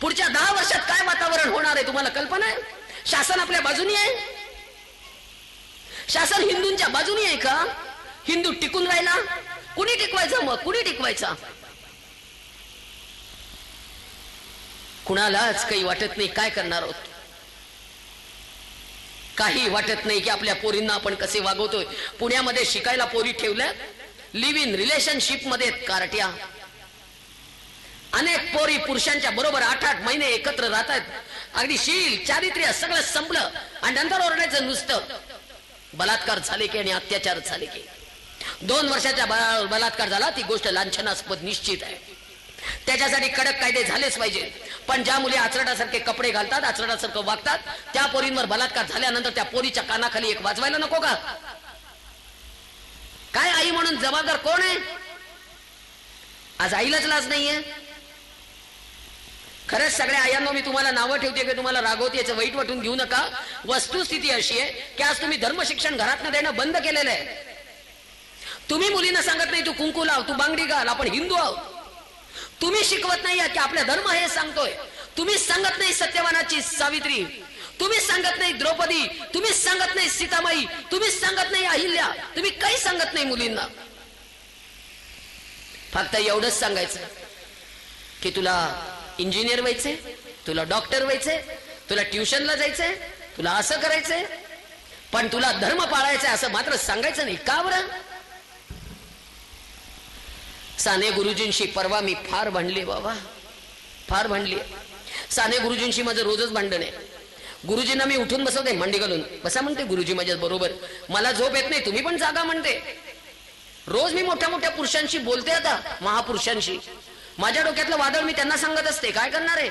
पुढच्या दहा वर्षात काय वातावरण होणार आहे तुम्हाला कल्पना आहे? शासन आपल्या बाजूनी आहे? शासन हिंदूंच्या बाजूनी आहे का? हिंदू टिकून राहिला? कुणी टिकवायचा मग? कुणी टिकवायचा? कुणालाच काही वाटत नाही काय करणार आहोत? काही वाटत नाही की आपल्या पोरींना आपण कसे वागवतोय? पुण्यामध्ये शिकायला पोरी ठेवल्या लिव्ह इन रिलेशनशिपमध्ये कारट्या. अनेक पोरी पुरुषांच्या बरोबर आठ आठ महिने एकत्र राहतात. अगदी शील चारित्र्य सगळं संपलं आणि नंतर ओरडायचं नुसतं. बलात्कार झाले की आणि अत्याचार झाले की. दोन वर्षाच्या बलात्कार झाला ती गोष्ट लांछनास्पद निश्चित आहे. त्याच्यासाठी कडक कायदे झालेच पाहिजे. पण ज्या मुली आचरडासारखे कपडे घालतात आचरडासारखं वागतात त्या पोरींवर बलात्कार झाल्यानंतर त्या पोरीच्या कानाखाली एक वाजवायला नको का? काय आई म्हणून जबाबदार कोण आहे? आज आईलाच लाज नाहीये? खरंच सगळ्या आयांनो मी तुम्हाला नावं ठेवते की तुम्हाला रागवते याचं वाईट वाटून घेऊ नका. वस्तुस्थिती अशी आहे की आज तुम्ही धर्मशिक्षण घरात देणं बंद केलेलं आहे. तुम्ही मुलींना सांगत नाही तू कुंकू लाव तू बांगडी घाल आपण हिंदू आहोत. तुम्ही शिकवत नाही की आपला धर्म हे सांगतोय. तुम्ही सांगत नाही सत्यवानाची सावित्री. तुम्ही सांगत नाही द्रौपदी. तुम्ही सांगत नाही सीतामाई. तुम्ही सांगत नाही अहिल्या. तुम्ही काही सांगत नाही मुलींना. फक्त एवढंच सांगायचं की तुला इंजिनियर व्हायचंय तुला डॉक्टर व्हायचंय तुला ट्युशनला जायचंय तुला असं करायचंय पण तुला धर्म पाळायचा असं मात्र सांगायचं नाही. का बरं? साने गुरुजींशी परवा मी फार भांडले बाबा. फार भांडली. साने गुरुजींशी माझं रोजच भांडण आहे. गुरुजींना मी उठून बसवते मांडी घालून. बसा म्हणते गुरुजी माझ्या बरोबर. मला झोप येत नाही तुम्ही पण जागा म्हणते. रोज मी मोठ्या मोठ्या पुरुषांशी बोलते आता महापुरुषांशी. माझ्या डोक्यातलं वादळ मी त्यांना सांगत असते. काय करणार आहे?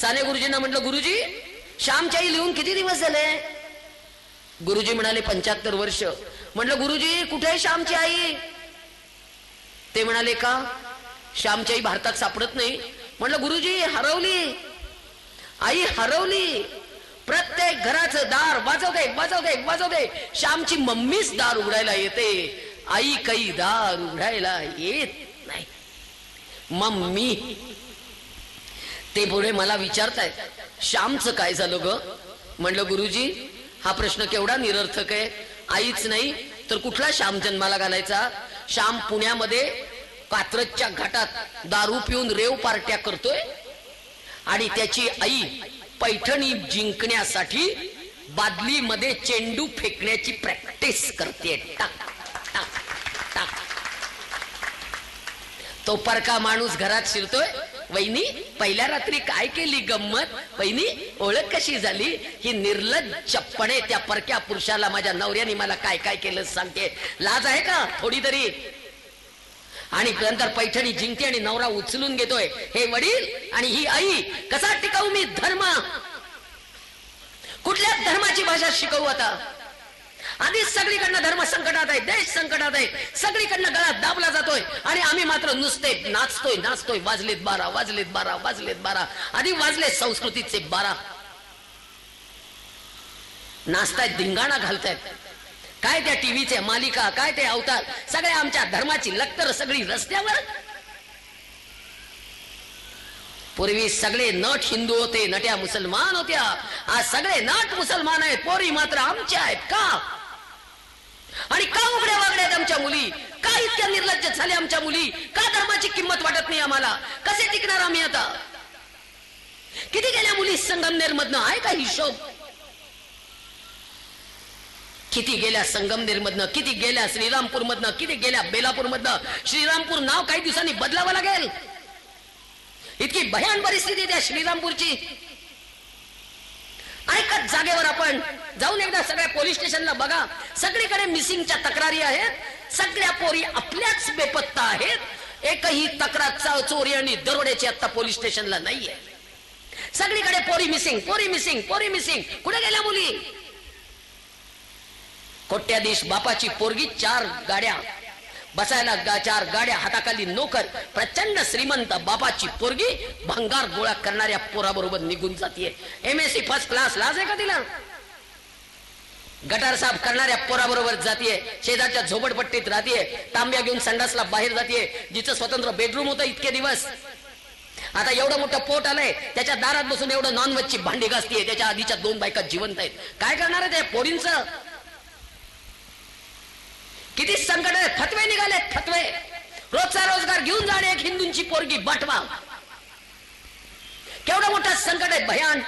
साने गुरुजींना म्हटलं गुरुजी श्यामच्याई लिहून किती दिवस झाले? गुरुजी म्हणाले पंच्याहत्तर वर्ष. म्हटलं गुरुजी कुठे आहे श्यामची आई? ते म्हणाले का? श्यामची आई भारतात सापडत नाही. म्हटलं गुरुजी हरवली. आई हरवली. प्रत्येक घराचं दार वाजव दे वाजव दे वाजव दे श्यामची मम्मीच दार उघडायला येते. आई काही दार उघडायला येत नाही. मम्मी. ते पुढे मला विचारतायत श्यामचं काय झालं ग? म्हणलं गुरुजी हा प्रश्न केवढा निरर्थक आहे. आईच नाही तर कुठला श्याम जन्माला घालायचा? श्याम पुण्यामध्ये कात्रजच्या घाटात दारू पिऊन रेव पार्ट्या करतोय आणि त्याची आई पैठणी जिंकण्यासाठी बादलीमध्ये चेंडू फेकण्याची प्रॅक्टिस करते टाक टाक. तो परका माणूस घरात शिरतोय? वहिनी पहिल्या रात्री काय केली गंमत? वहिनी ओळख कशी झाली? ही निर्लज्जपणे त्या परक्या पुरुषाला माझ्या नवऱ्याने मला काय काय केलं सांगते. लाज आहे का? थोडी तरी. आणि नंतर पैठणी जिंकते आणि नवरा उचलून घेतोय. हे वडील आणि ही आई कसा टिकाऊ मी धर्म? कुठल्या धर्माची भाषा शिकवू आता? आधीच सगळीकडनं धर्म संकटात आहे देश संकटात आहे. सगळीकडनं गळा दाबला जातोय. आणि आम्ही मात्र नुसते नाचतोय नाचतोय. वाजलेत बारा वाजलेत बारा वाजलेत बारा. आधी वाजले संस्कृतीचे बारा. नाचतायत धिंगाणा घालतायत. काय त्या टीव्हीचे मालिका काय ते अवतार. सगळ्या आमच्या धर्माची लक्तर सगळी रस्त्यावर पूर्वी सगळे नट हिंदू होते नट्या मुसलमान होत्या. आज सगळे नट मुसलमान आहेत पोरी मात्र आमच्या आहेत का? आणि का उघड्या वागड्यात आमच्या मुली? का इतक्या निर्लज्ज झाल्या आमच्या मुली? का धर्माची किंमत वाटत नाही आम्हाला? कसे टिकणार आम्ही आता? किती गेल्या मुली संगमनेर मधनं? आहे का हिशोब? किती गेल्या संगमनेर मधनं? किती गेल्या श्रीरामपूर मधनं? किती गेल्या बेलापूर मधनं? श्रीरामपूर नाव काही दिवसांनी बदलावं लागेल. इतकी भयान परिस्थिती त्या श्रीरामपूरची. ऐकत जागेवर आपण जाऊन एकदा सगळ्या पोलीस स्टेशनला बघा. सगळीकडे मिसिंगच्या तक्रारी आहेत. सगळ्या पोरी आपल्याच बेपत्ता आहेत. एकही तक्रार चोरी आणि दरोड्याची आता पोलीस स्टेशनला नाहीये. सगळीकडे पोरी मिसिंग पोरी मिसिंग पोरी मिसिंग. कुठे गेल्या मुली? कोट्याधीश बापाची पोरगी चार गाड्या बसायला गा- चार गाड्या हाताखाली नोकर प्रचंड श्रीमंत बापाची पोरगी भंगार गोळा करणाऱ्या पोराबरोबर निघून जाते M S C first class लाज आहे का तिला? गटार साफ करणाऱ्या पोराबरोबर जातीये शेजारच्या झोपडपट्टीत राहतीये तांब्या घेऊन संडासला बाहेर जातीये जिचं स्वतंत्र बेडरूम होतं इतके दिवस. आता एवढं मोठं पोट आलंय त्याच्या दारात बसून एवढं नॉनव्हेजची भांडी घासतीये त्याच्या आधीच्या दोन बायका जिवंत आहेत. काय करणार आहे त्या पोरींचं? किती संकट आहे? फतवे निघाले फतवे. रोजचा रोजगार घेऊन जाणे एक हिंदूंची पोरगी बटवा. केवढं मोठा संकट आहे भयान.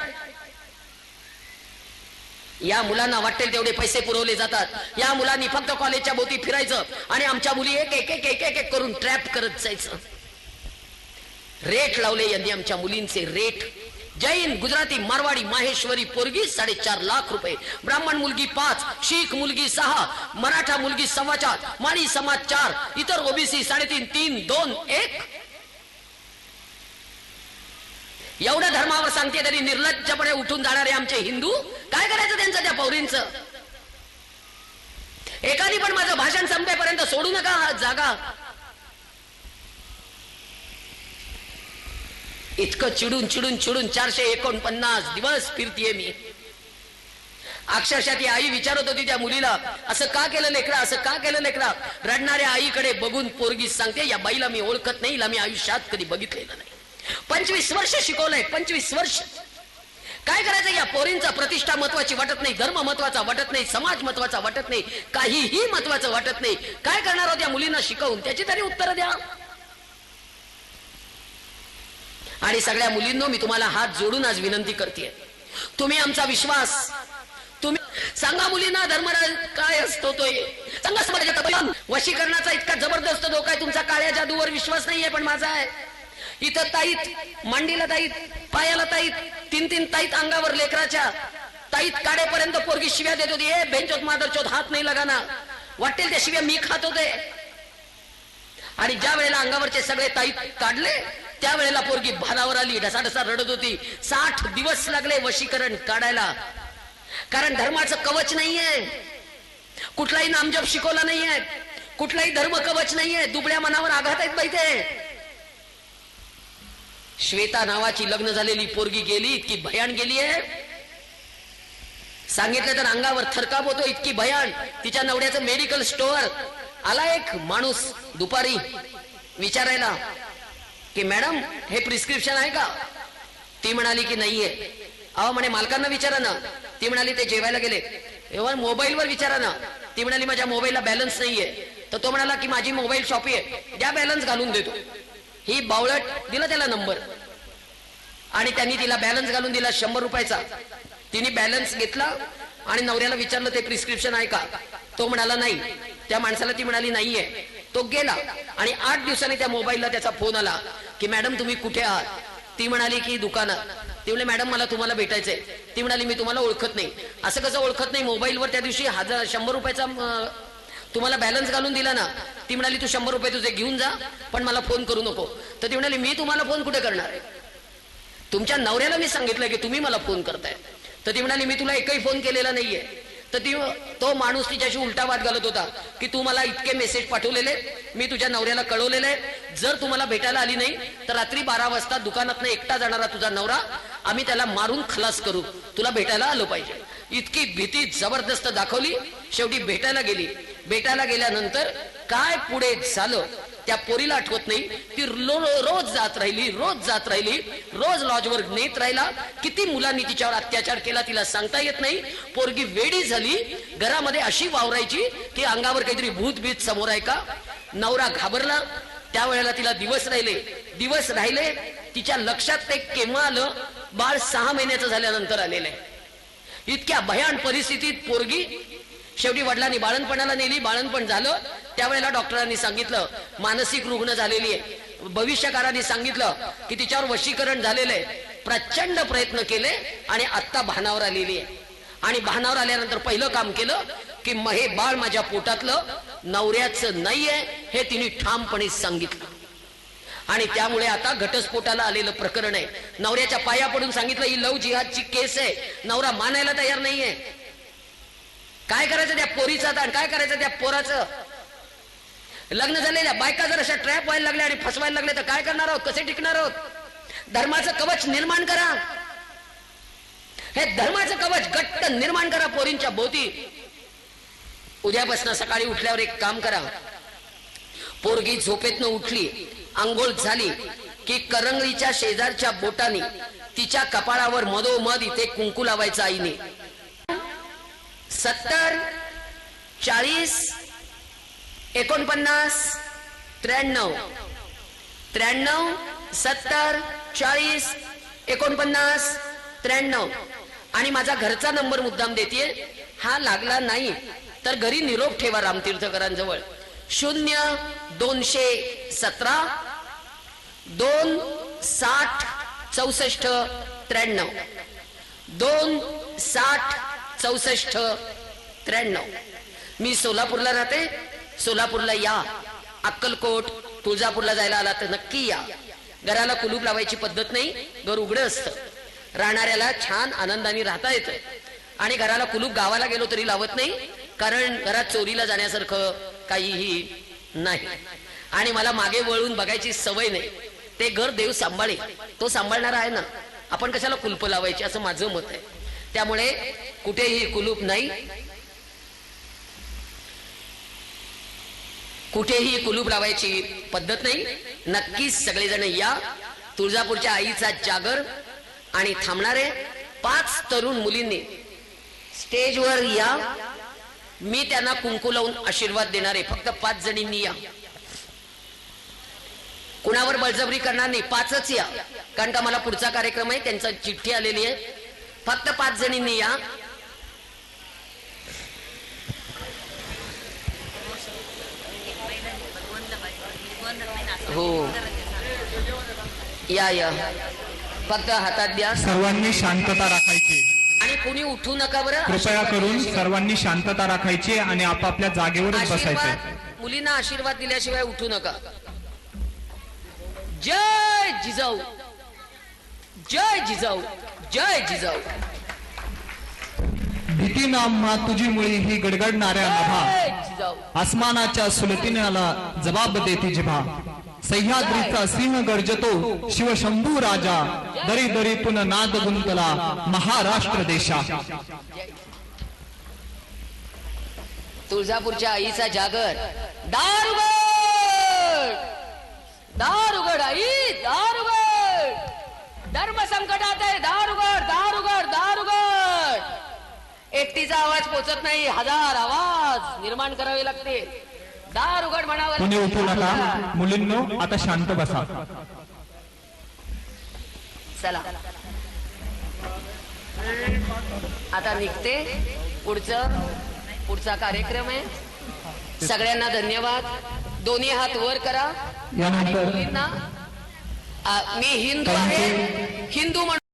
या मुलांना वाटेल तेवढे पैसे पुरवले जातात. या मुलांनी फक्त कॉलेजच्या भोवती फिरायचं आणि आमच्या मुली एक एक एक एक एक एक करून ट्रॅप करत जायचं. रेट लावले यांनी आमच्या मुलींचे रेट. जैन गुजराती मारवाडी माहेश्वरी पोरगी साडेचार लाख रुपये. ब्राह्मण मुलगी पाच शीख मुलगी सहा मराठा मुलगी सव्वा चार माळी समाज चार इतर ओबीसी साडेतीन तीन दोन एक. एवढ्या धर्मावर सांगते तरी निर्लज्जपणे उठून जाणारे आमचे हिंदू काय करायचं त्यांचं त्या पौरींचं? एकाने पण माझं भाषण संपेपर्यंत सोडू नका जागा. इतकं चिडून चिडून चिडून चारशे एकोणपन्नास दिवस फिरतीये मी. अक्षरशः ती आई विचारत होती त्या मुलीला असं का केलं लेकरा असं का केलं लेकरा? रडणाऱ्या आईकडे बघून पोरगी सांगते या बाईला मी ओळखत नाही हिला मी आयुष्यात कधी बघितलेलं नाही. पंचवीस वर्ष शिकवलंय पंचवीस वर्ष. काय करायचं? या पोरींचा प्रतिष्ठा महत्वाची वाटत नाही धर्म महत्त्वाचा वाटत नाही समाज महत्त्वाचा वाटत नाही काहीही महत्वाचं वाटत नाही. काय करणार आहोत या मुलींना शिकवून? त्याची तरी उत्तर द्या. आणि सगळ्या मुलींनो मी तुम्हाला हात जोडून आज विनंती करते तुम्ही आमचा विश्वास तुम्ही सांगा मुलींना धर्मराज काय असतो तो सांगा वशीकरणाचा इतका जबरदस्त धोका आहे तुमचा काळ्या जादूवर विश्वास नाहीये पण माझा आहे. इथं ताईत मांडीला ताईत पायाला ताईत तीन तीन ताईत अंगावर लेकराच्या ताईत काढेपर्यंत पोरगी शिव्या देत होती. हे बेंचोत मादरचोत हात नाही लगाना. वाटेल त्या शिव्या मी खात होते. आणि ज्या वेळेला अंगावरचे सगळे ताईत काढले त्यावेळेला पोरगी भानावर आली ढसाढसा रडत होती. साठ दिवस लागले वशीकरण काढायला. कारण धर्माचं कवच नाहीये. कुठलाही नामजप शिकवला नाहीये. कुठलाही धर्म कवच नाहीये. दुबळ्या मनावर आघात आहेत पाहिजे श्वेता नावाची लग्न झालेली पोरगी गेली इतकी भयान गेली आहे सांगितलं तर अंगावर थरकाप होतो इतकी भयान. तिच्या नवऱ्याचं मेडिकल स्टोअर आला एक माणूस दुपारी विचारायला. की मॅडम हे प्रिस्क्रिप्शन आहे का? ती म्हणाली की नाहीये. अहो म्हणे मालकांना विचारा ना. ती म्हणाली ते जेवायला गेले. एव्हा मोबाईलवर विचारा ना. ती म्हणाली माझ्या मोबाईलला बॅलन्स नाहीये. तर तो म्हणाला की माझी मोबाईल शॉपी आहे. द्या बॅलन्स घालून देतो. ही बावळट दिला त्याला नंबर. आणि त्यांनी तिला बॅलन्स घालून दिला शंभर रुपयाचा. तिने बॅलन्स घेतला आणि नवऱ्याला विचारलं ते प्रिस्क्रिप्शन आहे का? तो म्हणाला नाही. त्या माणसाला ती म्हणाली नाहीये. तो गेला आणि आठ दिवसांनी त्या मोबाईलला त्याचा फोन आला. की मॅडम तुम्ही कुठे आहात? ती म्हणाली की दुकानात. ती म्हणे मॅडम मला तुम्हाला भेटायचंय. ती म्हणाली मी तुम्हाला ओळखत नाही. असं कसं ओळखत नाही? मोबाईलवर त्या दिवशी हजार शंभर रुपयाचा तुम्हाला बॅलन्स घालून दिला ना? ती म्हणाली तू शंभर रुपये तुझे घेऊन जा पण मला फोन करू नको. तर ती म्हणाली मी तुम्हाला फोन कुठे करणार आहे? तुमच्या नवऱ्याला मी सांगितलं की तुम्ही मला फोन करताय. तर ती म्हणाली मी तुला एकही फोन केलेला नाहीये. तर ती तो माणूस तिच्याशी उलटा वाद घालत होता की तू मला इतके मेसेज पाठवलेले मी तुझ्या नवऱ्याला कळवलेले जर तुम्हाला भेटायला आली नाही तर रात्री बारा वाजता दुकानात एकटा जाणारा तुझा नवरा आम्ही त्याला मारून खलास करू. तुला भेटायला आलो पाहिजे. इतकी भीती जबरदस्त दाखवली. शेवटी भेटायला गेली. भेटायला गेल्यानंतर काय पुढे झालं? त्या पोरीला आठवत नाही. ती रो- रोज जात राहिली रोज जात राहिली रोज लॉजवर नेत राहिला. किती मुलांनी तिच्यावर अत्याचार केला तिला सांगता येत नाही. पोरगी वेडी झाली घरामध्ये अशी वावरायची की अंगावर काहीतरी भूत भीत समोर आहे का? नवरा घाबरला त्यावेळेला तिला दिवस राहिले. दिवस राहिले तिच्या लक्षात ते केव्हा आलं? बाळ सहा महिन्याचं झाल्यानंतर आलेलं आहे. इतक्या भयान परिस्थितीत पोरगी शेवटी वडिलांनी बाळणपणाला नेली बाळणपण झालं. त्यावेळेला डॉक्टरांनी सांगितलं मानसिक रुग्ण झालेली आहे. भविष्यकारांनी सांगितलं की तिच्यावर वशीकरण झालेलं आहे. प्रचंड प्रयत्न केले आणि आत्ता भानावर आलेली आहे. आणि भानावर आल्यानंतर पहिलं काम केलं की म- हे बाळ माझ्या पोटातलं नवऱ्याचं नाहीये हे तिने ठामपणे सांगितलं. आणि त्यामुळे आता घटस्फोटाला आलेलं प्रकरण आहे. नवऱ्याच्या पाया पडून सांगितलं ही लव जिहादची केस आहे. नवरा मानायला तयार नाहीये. काय करायचं त्या पोरीचं आता काय करायचं त्या पोराचं? लग्न झालेल्या बायका जर अशा ट्रॅप व्हायला लागल्या आणि फसवायला लागले तर काय करणार आहोत? कसे टिकणार आहोत? धर्माचं कवच निर्माण करा. हे धर्माचं कवच घट्ट निर्माण करा पोरींच्या भोवती. उद्यापासून सकाळी उठल्यावर एक काम करा. पोरगी झोपेतनं उठली आंघोळ झाली की करंगळीच्या शेजारच्या बोटाने तिच्या कपाळावर मधोमध इथे कुंकू लावायचं आईने. सत्तर चाळीस एकोणपन्नास त्र्याण्णव. त्र्याण्णव सत्तर चाळीस एकोणपन्नास त्र्याण्णव. आणि माझा घरचा नंबर मुद्दाम देते हा लागला नाही. तर घरी निरोप ठेवा रामतीर्थकरांजवळ. शून्य दोनशे सतरा दोन साठ चौसष्ट त्र्याण्णव. दोन साठ चौसष्ट त्र्याण्णव. मी सोलापूरला राहते. सोलापूरला या. अक्कलकोट तुळजापूरला जायला आला तर नक्की या. घराला कुलूप लावायची पद्धत नाही. घर उघडं असतं. राहणाऱ्याला छान आनंदाने राहता येतं. आणि घराला कुलूप गावाला गेलो तरी लावत नाही. कारण घरात चोरीला जाण्यासारखं काहीही नाही. आणि मला मागे वळून बघायची सवय नाही. ते घर देव सांभाळे. तो सांभाळणारा आहे ना. आपण कशाला कुलप लावायची असं माझं मत आहे. त्यामुळे कुठेही कुलूप नाही. कुठेही कुलूप लावायची पद्धत नाही. नक्कीच सगळेजण या. तुळजापूरच्या आईचा जागर आणि थांबणारे पाच तरुण मुलींनी स्टेजवर या. मी त्यांना कुंकू लावून आशीर्वाद देणार. आहे फक्त पाच जणींनी या. कुणावर बळजबरी करणार नाही. पाचच या. कारण का मला पुढचा कार्यक्रम आहे. त्यांचा चिठ्ठी आलेली आहे. फक्त पाच जणींनी या हो या या. फक्त हातात द्या. सर्वांनी शांतता राखायची. आणि कुणी उठू नका बरं कृपया करून सर्वांनी शांतता राखायची आणि आपापल्या जागेवरच बसायचे. आशीर्वाद मुलींना आशीर्वाद दिल्याशिवाय उठू नका. जय जिजाऊ. जय जिजाऊ. जय जिजाऊ. भीती नाम्हा तुझी मुळी ही गडगडणाऱ्या नभा. जय जिजाऊ. आसमानाच्या सुलतीनाला जबाब देती जिभा. सह्याद्रीचा सिंह गर्जतो शिवशंभू राजा दरी दरीतून नाद गुंतला महाराष्ट्र देशा. तुळजापूरच्या आईचा जागर दार उघड दार उघड आई दार उघड धर्म संकटात आहे दार उघड दार उघड दार उघड एकटीचा आवाज पोचत नाही हजार आवाज निर्माण करावे लागते दार उघड कोणी उठू नका. मुलींनो आता शांत बसा. चला. आता निघते पुढचं पुढचा कार्यक्रम आहे. सगळ्यांना धन्यवाद. दोन्ही हात वर करा. आणि मुलींना आ, मी हिंदू आहे. हिंदू म्हणून